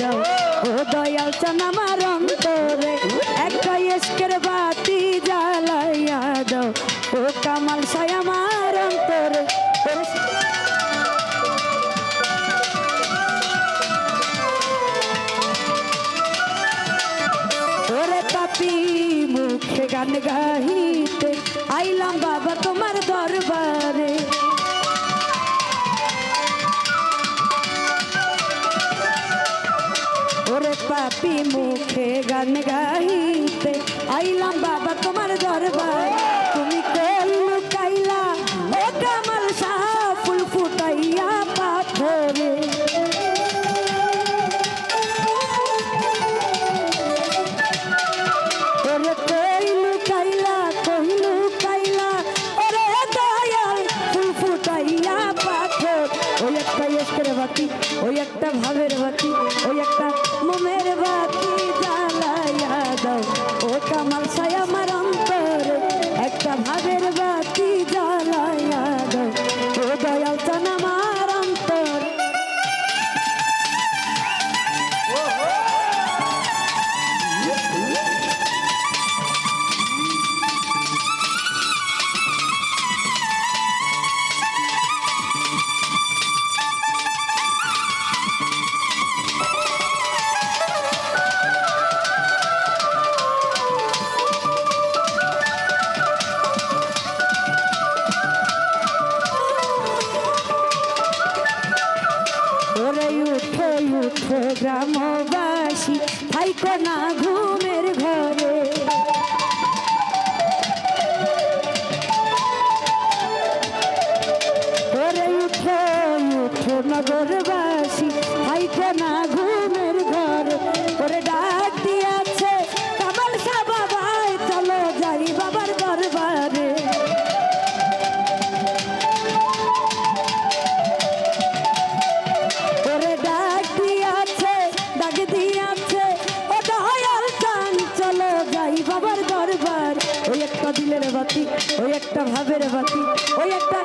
দাও ও দয়াল চান আমার অন্তরে, একটা এসকের বাতি জ্বালাইয়া দাও। ও কামাল সাই আমার অন্তরে ওরে পাপি মুখে গান গাহিতে, আইলাম বাবা তোমার দরবারে। পাপি মুখে গান গাইতে। আইলাম বাবা তোমার দরবার। ওই একটা ভাবের বাতি ওই একটা মোমের বাতি। ওরে উঠে উঠে গ্রামবাসী। থাইকো না ঘুমের ঘরে। ওরে উঠে উঠে নগরবাসী। থাইকো না ঘুমের একটা বাতি ওই একটা ভাবের বাতি ওই একটা